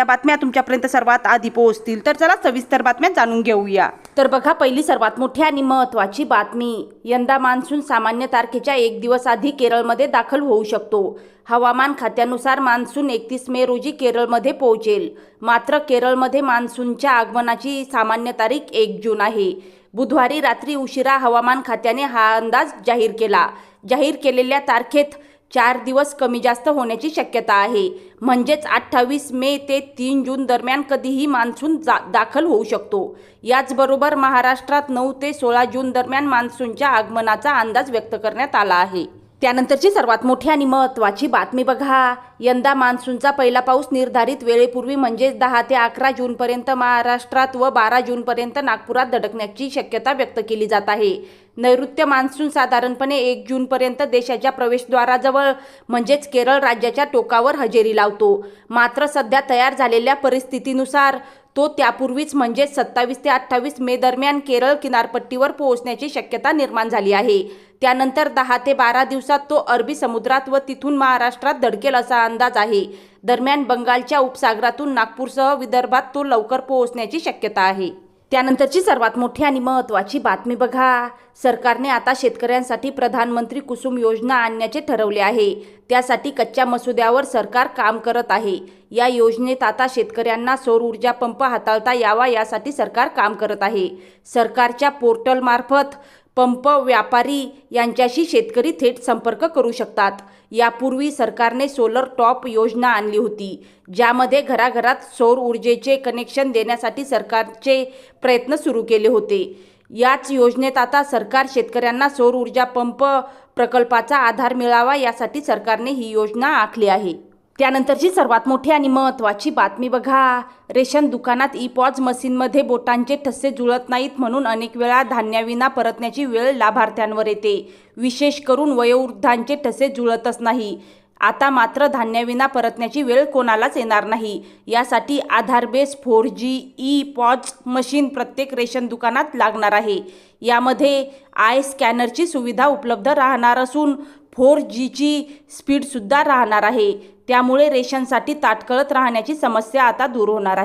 बातम्या तुमच्यापर्यंत सर्वात आधी पोहोचतील. तर चला सविस्तर बातम्या जाणून घेऊया. तर बघा पहिली सर्वात मोठी आणि महत्त्वाची बातमी. यंदा मान्सून सामान्य तारखेच्या एक दिवस आधी केरळमध्ये दाखल होऊ शकतो. हवामान खात्यानुसार मान्सून एकतीस मे रोजी केरळमध्ये पोहोचेल. मात्र केरळमध्ये मान्सूनच्या आगमनाची सामान्य तारीख एक जून आहे. बुधवारी रात्री उशिरा हवामान खात्याने हा अंदाज जाहीर केला. जाहीर केलेल्या तारखेत चार दिवस कमी जास्त होण्याची शक्यता आहे. म्हणजेच अठ्ठावीस मे ते तीन जून दरम्यान कधीही मान्सून जा दाखल होऊ शकतो. याचबरोबर महाराष्ट्रात नऊ ते सोळा जून दरम्यान मान्सूनच्या आगमनाचा अंदाज व्यक्त करण्यात आला आहे. त्यानंतरची सर्वात मोठी आणि महत्त्वाची बातमी बघा. यंदा मान्सूनचा पहिला पाऊस निर्धारित वेळेपूर्वी म्हणजेच दहा ते अकरा जूनपर्यंत महाराष्ट्रात व बारा जूनपर्यंत नागपुरात धडकण्याची शक्यता व्यक्त केली जात आहे. नैऋत्य मान्सून साधारणपणे एक जूनपर्यंत देशाच्या प्रवेशद्वाराजवळ म्हणजेच केरळ राज्याच्या टोकावर हजेरी लावतो. मात्र सध्या तयार झालेल्या परिस्थितीनुसार तो त्यापूर्वीच म्हणजेच सत्तावीस ते अठ्ठावीस मे दरम्यान केरळ किनारपट्टीवर पोहोचण्याची शक्यता निर्माण झाली आहे. त्यानंतर दहा ते बारा दिवसात तो अरबी समुद्रात व तिथून महाराष्ट्रात धडकेल असा अंदाज आहे. दरम्यान बंगालच्या उपसागरातून नागपूरसह विदर्भात तो लवकर पोहोचण्याची शक्यता आहे. त्यानंतरची सर्वात मोठी आणि महत्त्वाची बातमी बघा. सरकारने आता शेतकऱ्यांसाठी प्रधानमंत्री कुसुम योजना आणण्याचे ठरवले आहे. त्यासाठी कच्च्या मसुद्यावर सरकार काम करत आहे. या योजनेत आता शेतकऱ्यांना सौर ऊर्जा पंप हाताळता यावा यासाठी सरकार काम करत आहे. सरकारच्या पोर्टलमार्फत पंप व्यापारी यांच्याशी शेतकरी थेट संपर्क करू शकतात. यापूर्वी सरकारने सोलर टॉप योजना आणली होती ज्यामध्ये घराघरात सौर ऊर्जेचे कनेक्शन देण्यासाठी सरकारचे प्रयत्न सुरू केले होते. याच योजनेत आता सरकार शेतकऱ्यांना सौर ऊर्जा पंप प्रकल्पाचा आधार मिळावा यासाठी सरकारने ही योजना आखली आहे. त्यानंतरची सर्वात मोठी आणि महत्त्वाची बातमी बघा. रेशन दुकानात ई पॉज मशीनमध्ये बोटांचे ठसे जुळत नाहीत म्हणून अनेक वेळा धान्याविना परतण्याची वेळ लाभार्थ्यांवर येते. विशेष करून वयोवृद्धांचे ठसे जुळतच नाही. आता मात्र धान्याविना परतण्याची वेळ कोणालाच येणार नाही. यासाठी Aadhaar base four G E POS machine प्रत्येक रेशन दुकानात लागणार आहे. यामध्ये आय स्कॅनरची सुविधा उपलब्ध राहणार असून फोर जीची स्पीडसुद्धा राहणार आहे. त्यामुळे रेशनसाठी ताटकळत राहण्याची समस्या आता दूर होणार आहे.